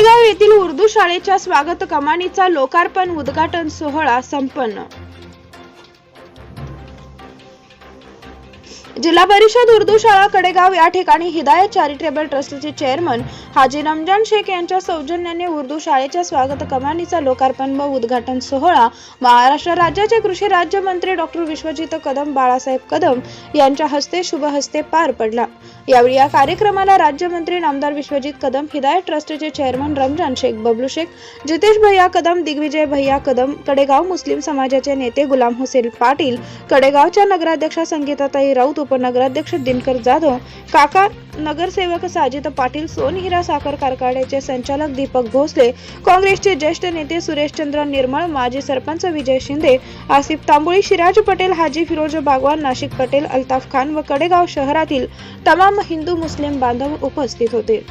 येथील उर्दू शाळेच्या स्वागत कमानीचा लोकार्पण उद्घाटन सोहळा संपन्न. जिल्हा परिषद उर्दू शाळा कडेगाव या ठिकाणी हिदायत चॅरिटेबल ट्रस्टचे चेअरमन हाजी रमजान शेख यांच्या सौजन्याने उर्दू शाळेच्या स्वागत कमानीचा लोकार्पण व उद्घाटन सोहळा महाराष्ट्र राज्याचे कृषी राज्यमंत्री डॉक्टर विश्वजित कदम बाळासाहेब कदम यांच्या हस्ते शुभ हस्ते पार पडला. यावेळी या कार्यक्रमाला राज्यमंत्री नामदार विश्वजित कदम हिदायत ट्रस्टचे चेअरमन रमजान शेख बबलू शेख जितेश भैया कदम दिग्विजय भैया कदम कडेगाव मुस्लिम समाजाचे नेते गुलाम हुसेन पाटील कडेगावच्या नगराध्यक्षा संगीताताई राऊत उपनगराध्यक्ष दिनकर जाधव काका नगरसेवक साजिद पाटील सोनहिरा साखर कारखान्याचे संचालक दीपक भोसले काँग्रेसचे ज्येष्ठ नेते सुरेशचंद्र निर्मळ माजी सरपंच विजय शिंदे आसिफ तांबोळी शिराज पटेल हाजी फिरोज बागवान नाशिक पटेल अल्ताफ खान व कडेगाव शहरातील तमाम हिंदू मुस्लिम बांधव उपस्थित होते.